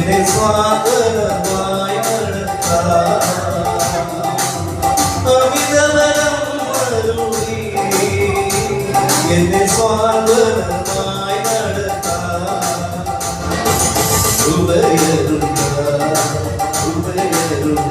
എന്നെ സ്വാഗതമായി എന്നെ സ്വാഗതമായി നടത്താം. ഉപയരുണ്ട ഉപയരുണ്ട.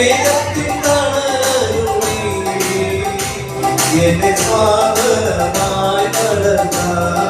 മേഘത്തിൻ തണലരുളി എന്നെ സ്വാഗതമായി നടത്താം